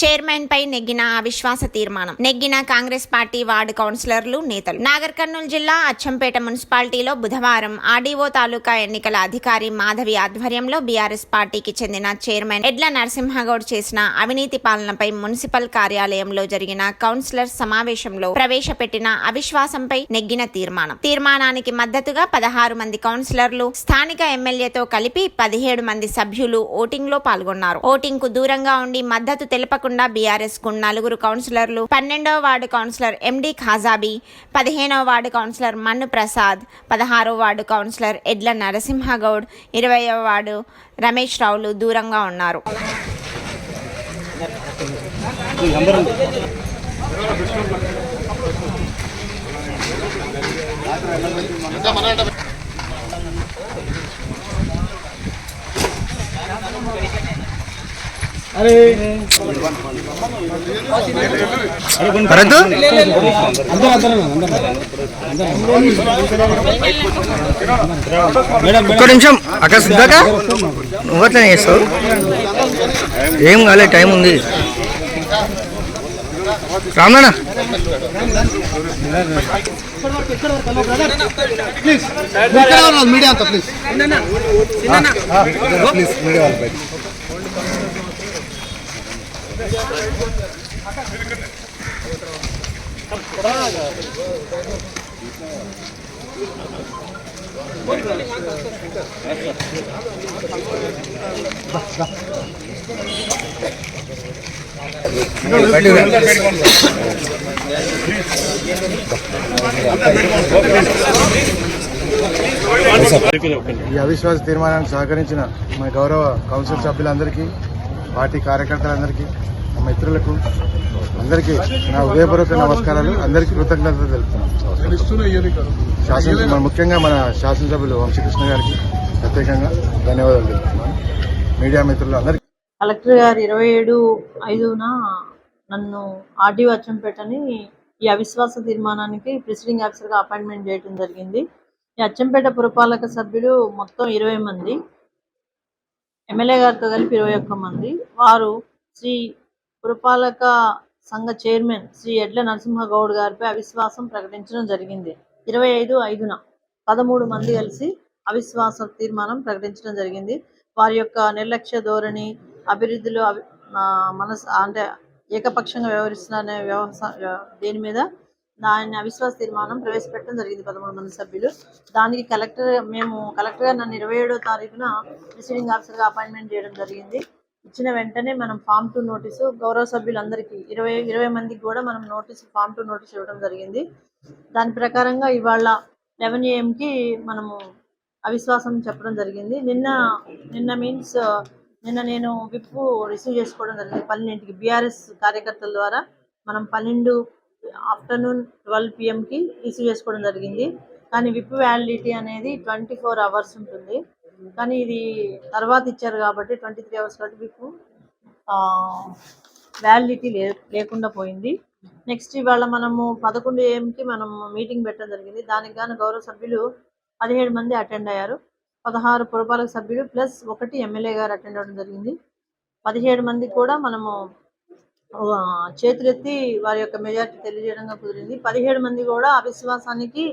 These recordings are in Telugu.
చైర్మన్ పై నెగ్గిన అవిశ్వాస తీర్మానం. నెగ్గిన కాంగ్రెస్ పార్టీ వార్డు కౌన్సిలర్లు నేతలు. నాగర్ కర్నూలు జిల్లా అచ్చంపేట మున్సిపాలిటీలో బుధవారం ఆర్డీఓ తాలూకా ఎన్నికల అధికారి మాధవి ఆధ్వర్యంలో బీఆర్ఎస్ పార్టీకి చెందిన చైర్మన్ ఎడ్ల నరసింహగౌడ్ చేసిన అవినీతి పాలనపై మున్సిపల్ కార్యాలయంలో జరిగిన కౌన్సిలర్ సమావేశంలో ప్రవేశపెట్టిన అవిశ్వాసంపై నెగ్గిన తీర్మానం. తీర్మానానికి మద్దతుగా పదహారు మంది కౌన్సిలర్లు స్థానిక ఎమ్మెల్యేతో కలిపి పదిహేడు మంది సభ్యులు ఓటింగ్లో పాల్గొన్నారు. ఓటింగ్కు దూరంగా ఉండి మద్దతు తెలపకుండా బీఆర్ఎస్కు నలుగురు కౌన్సిలర్లు పన్నెండవ వార్డు కౌన్సిలర్ ఎండి ఖాజాబీ పదిహేనవ వార్డు కౌన్సిలర్ మన్ను ప్రసాద్ పదహారవ వార్డు కౌన్సిలర్ ఎడ్ల నరసింహగౌడ్ ఇరవైవ వార్డు రమేష్ రావులు దూరంగా ఉన్నారు. భరత్? ఒక్క నిమిషం. అక్కడ సిద్ధాక? నువ్వు అట్లనే చేస్తావు? ఏం కాలే టైం ఉంది. రామణ మీడియా అంతా ప్లీజ్. ప్లీజ్ మీడియా వాళ్ళు బయట ఈ అవిశ్వాస తీర్మానానికి సహకరించిన మా గౌరవ కౌన్సిల్ సభ్యులందరికీ పార్టీ కార్యకర్తలందరికీ మా మిత్రులకు అందరికీ నా ఉదయపూర్వక నమస్కారాలు. అందరికీ కృతజ్ఞతలు తెలుపుతున్నాను. శాసన ముఖ్యంగా మన శాసనసభ్యులు వంశకృష్ణ గారికి ప్రత్యేకంగా ధన్యవాదాలు తెలుపుతున్నాను. మీడియా మిత్రులు అందరికీ. కలెక్టర్ గారు ఇరవై ఏడు ఐదున నన్ను ఆర్డీఓ అచ్చంపేటని ఈ అవిశ్వాస తీర్మానానికి ప్రిసైడింగ్ ఆఫీసర్గా అపాయింట్మెంట్ చేయడం జరిగింది. ఈ అచ్చంపేట పురపాలక సభ్యులు మొత్తం ఇరవై మంది. ఎమ్మెల్యే గారితో కలిపి ఇరవై ఒక్క మంది. వారు శ్రీ పురపాలక సంఘ చైర్మన్ శ్రీ ఎడ్ల నరసింహగౌడ్ గారిపై అవిశ్వాసం ప్రకటించడం జరిగింది. ఇరవై ఐదు ఐదున పదమూడు మంది కలిసి అవిశ్వాస తీర్మానం ప్రకటించడం జరిగింది. వారి యొక్క నిర్లక్ష్య ధోరణి అభివృద్ధిలో మనసు మనస్ అంటే ఏకపక్షంగా వ్యవహరిస్తున్న వ్యవసాయ దేని మీద దాని అవిశ్వాస తీర్మానం ప్రవేశపెట్టడం జరిగింది పదమూడు మంది సభ్యులు. దానికి కలెక్టర్ మేము కలెక్టర్ గారు నన్ను ఇరవై ఏడో తారీఖున రిసీవింగ్ ఆఫీసర్గా అపాయింట్మెంట్ చేయడం జరిగింది. ఇచ్చిన వెంటనే మనం ఫామ్ టు నోటీసు గౌరవ సభ్యులందరికీ ఇరవై ఇరవై మందికి కూడా మనం నోటీసు ఫామ్ టు నోటీస్ ఇవ్వడం జరిగింది. దాని ప్రకారంగా ఇవాళ లెవెన్ ఏఎంకి మనము అవిశ్వాసం చెప్పడం జరిగింది. నిన్న నిన్న మీన్స్ నిన్న నేను విప్పు రిసీవ్ చేసుకోవడం జరిగింది. పన్నెండింటికి బీఆర్ఎస్ కార్యకర్తల ద్వారా మనం పన్నెండు ఆఫ్టర్నూన్ ట్వెల్వ్ పిఎంకి రిసీవ్ చేసుకోవడం జరిగింది. కానీ విప్ వ్యాలిడిటీ అనేది ట్వంటీ ఫోర్ అవర్స్ ఉంటుంది. కానీ ఇది తర్వాత ఇచ్చారు కాబట్టి ట్వంటీ త్రీ అవర్స్ కాబట్టి విప్ వ్యాలిడిటీ లే లేకుండా పోయింది. నెక్స్ట్ ఇవాళ మనము పదకొండు ఏఎంకి మనం మీటింగ్ పెట్టడం జరిగింది. దానికి గాను గౌరవ సభ్యులు పదిహేడు మంది అటెండ్ అయ్యారు. పదహారు పురపాలక సభ్యులు ప్లస్ ఒకటి ఎమ్మెల్యే గారు అటెండ్ అవ్వడం జరిగింది. పదిహేడు మంది కూడా మనము చేతులెత్తి వారి యొక్క మెజార్టీ తెలియజేయడంగా కుదిరింది. పదిహేడు మంది కూడా అవిశ్వాసానికి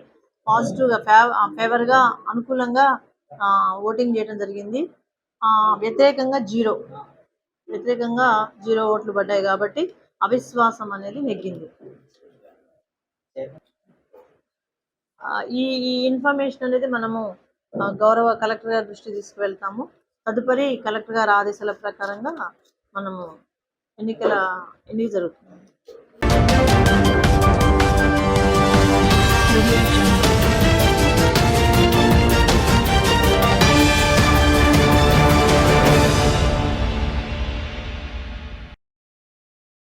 పాజిటివ్గా ఫేవ ఫేవర్గా అనుకూలంగా ఆ, ఓటింగ్ చేయడం జరిగింది. ఆ, వ్యతిరేకంగా జీరో. వ్యతిరేకంగా జీరో ఓట్లు పడ్డాయి కాబట్టి అవిశ్వాసం అనేది నెగ్గింది. ఈ ఈ ఇన్ఫర్మేషన్ అనేది మనము గౌరవ కలెక్టర్ గారి దృష్టికి తీసుకువెళ్తాము. తదుపరి కలెక్టర్ గారి ఆదేశాల ప్రకారంగా మనము ఎన్నికల ఎన్ని జరుగుతుంది?